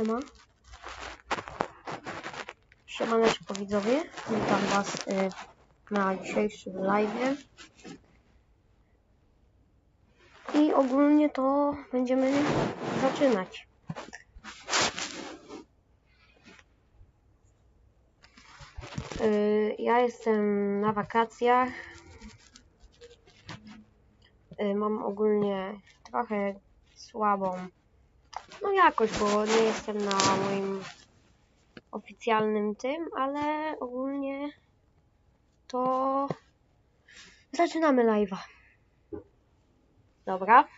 Siema. Siemaneczko widzowie. Witam was y, na dzisiejszym live. I ogólnie to będziemy zaczynać. Y, ja jestem na wakacjach. Y, mam ogólnie trochę słabą no jakoś, bo nie jestem na moim oficjalnym tym, ale ogólnie to zaczynamy live'a. Dobra.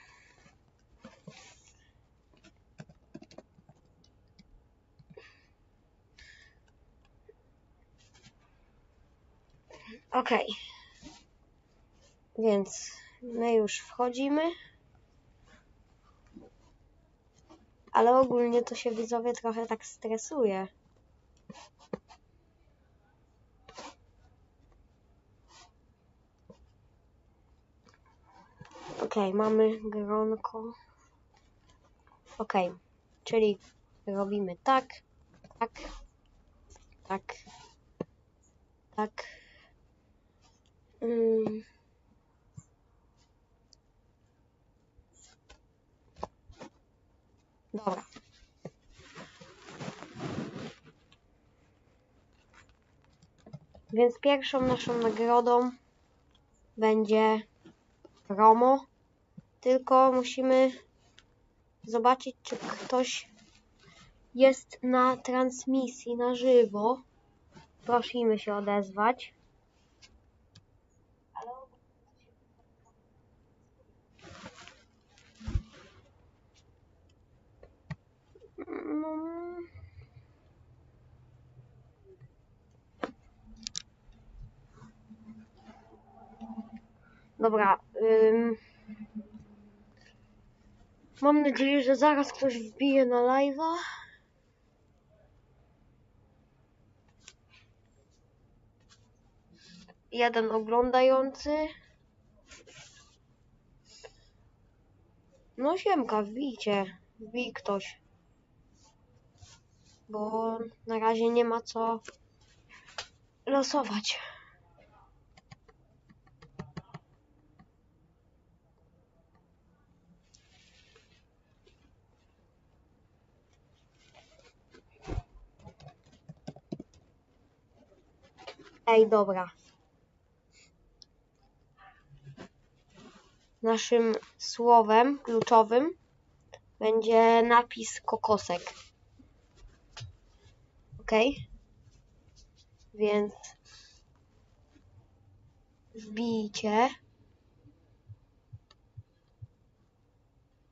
Okej. Więc my już wchodzimy. Ale ogólnie to się widzowie trochę tak stresuje. Okej, mamy gronko. Okej, czyli robimy tak, tak, tak, tak. Mm. Dobra. Więc pierwszą naszą nagrodą będzie promo. Tylko musimy zobaczyć, czy ktoś jest na transmisji na żywo. Prosimy się odezwać. No. Dobra. Ym... Mam nadzieję, że zaraz ktoś wbije na live'a. Jeden oglądający. No siemka, wbijcie. Wbij ktoś bo na razie nie ma co losować. Ej, dobra. Naszym słowem kluczowym będzie napis kokosek ok? Więc wbijcie.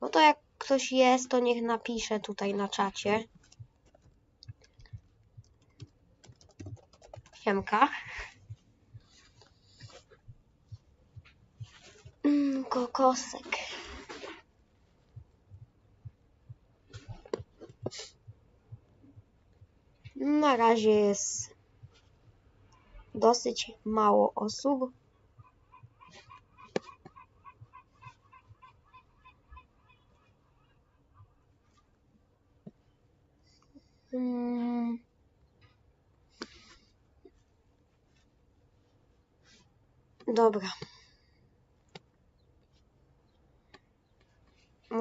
No to jak ktoś jest, to niech napisze tutaj na czacie. Siemka. Kokosek. Na razie jest dosyć mało osób. Hmm. Dobra.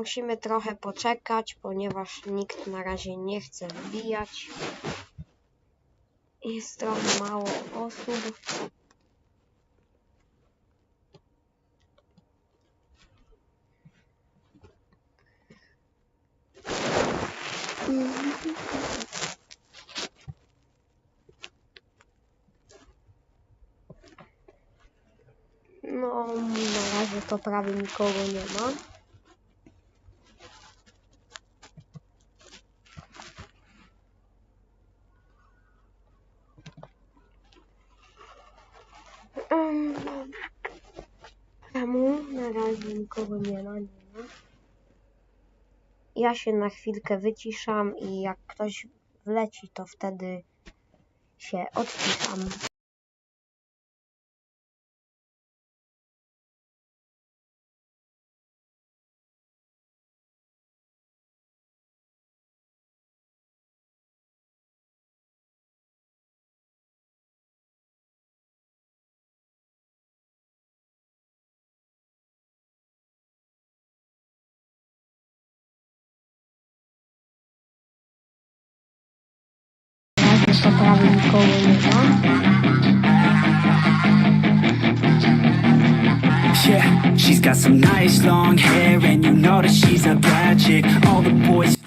Musimy trochę poczekać, ponieważ nikt na razie nie chce wbijać. Jest trochę mało osób. No, na razie to prawie nikogo nie ma. Na razie nikogo nie ma, nie ma. Ja się na chwilkę wyciszam i jak ktoś wleci, to wtedy się odciszam. Yeah, she's got some nice long hair, and you know that she's a bad chick. All the boys.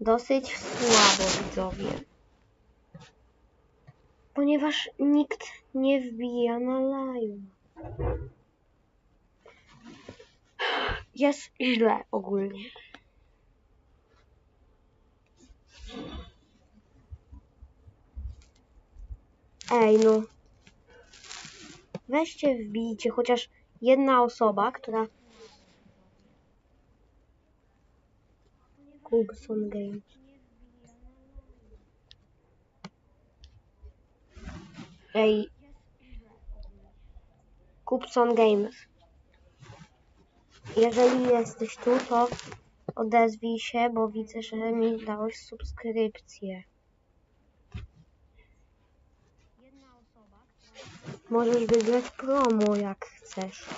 Dosyć słabo, widzowie. Ponieważ nikt nie wbija na live. Jest źle ogólnie. Ej, no. Weźcie, wbijcie chociaż jedna osoba, która... Kubson Games. Ej. Kupson Games. Jeżeli jesteś tu, to odezwij się, bo widzę, że mi dałeś subskrypcję. Możesz wygrać promo, jak chcesz.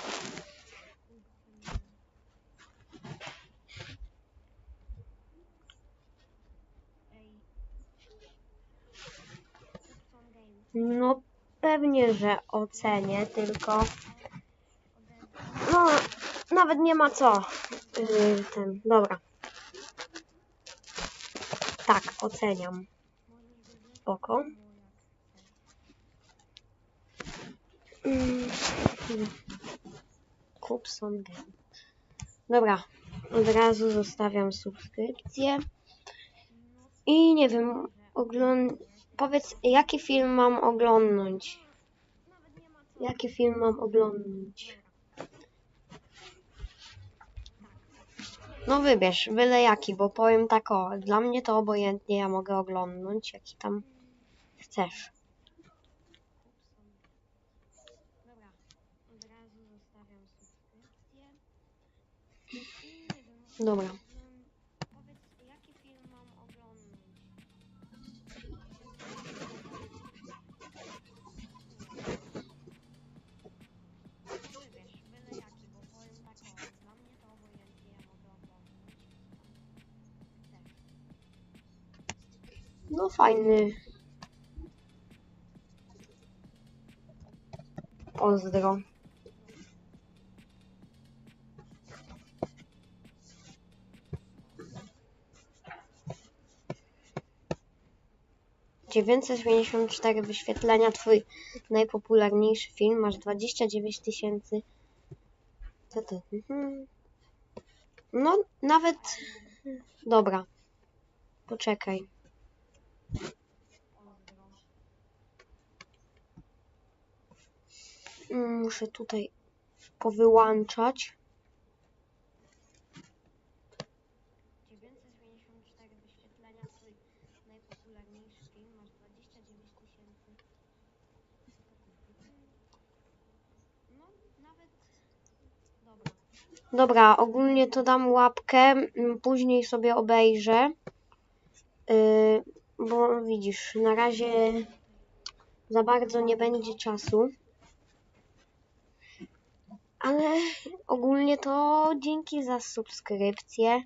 No pewnie, że ocenię, tylko no nawet nie ma co. Yy, ten, dobra. Tak, oceniam. Spoko. Mm, Kupson Game. Dobra, od razu zostawiam subskrypcję. I nie wiem, ogląd... Powiedz, jaki film mam oglądnąć? Jaki film mam oglądnąć? No wybierz, byle jaki, bo powiem tak o, dla mnie to obojętnie, ja mogę oglądnąć, jaki tam chcesz. Dobra, No fajny. Pozdro. Dziewięćset cztery wyświetlenia, twój najpopularniejszy film, masz 29 tysięcy. Co to? Mhm. No, nawet. Dobra. Poczekaj. Muszę tutaj powyłączać. 994 wyświetlenia, twój najpopularniejszy film, masz 29 tysięcy. Nawet... Dobra. Dobra, ogólnie to dam łapkę, mm, później sobie obejrzę. Yy, bo widzisz, na razie za bardzo nie będzie czasu. Ale ogólnie to dzięki za subskrypcję.